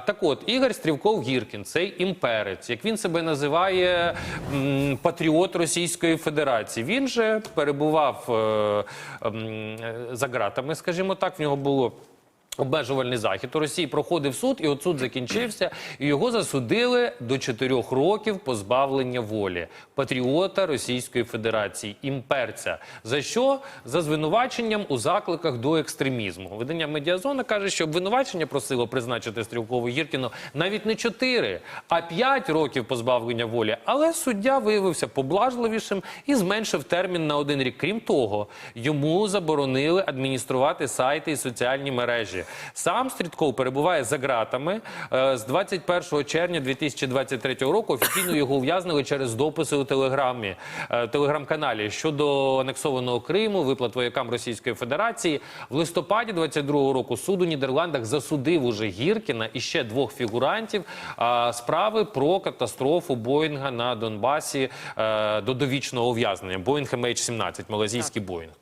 Так от, Ігор Стрівков Гіркін, цей імперець, як він себе називає, м, патріот Російської Федерації. Він же перебував е, е, за ґратами, скажімо так, в нього було. Обмежувальний захід у Росії проходив суд, і от суд закінчився, і його засудили до чотирьох років позбавлення волі патріота Російської Федерації, імперця. За що? За звинуваченням у закликах до екстремізму. Видання Медіазона каже, що обвинувачення просило призначити Стрілкову Гіркіну навіть не чотири, а п'ять років позбавлення волі. Але суддя виявився поблажливішим і зменшив термін на один рік. Крім того, йому заборонили адмініструвати сайти і соціальні мережі. Сам Стрітков перебуває за ґратами. Е, З 21 червня 2023 року офіційно його ув'язнили через дописи у телеграмі е, телеграм-каналі щодо анексованого Криму, виплат воякам Російської Федерації. В листопаді 22 року суд у Нідерландах засудив уже Гіркіна і ще двох фігурантів справи про катастрофу Боїнга на Донбасі е, до довічного ув'язнення. Боїнг MH17, малазійський Боїнг.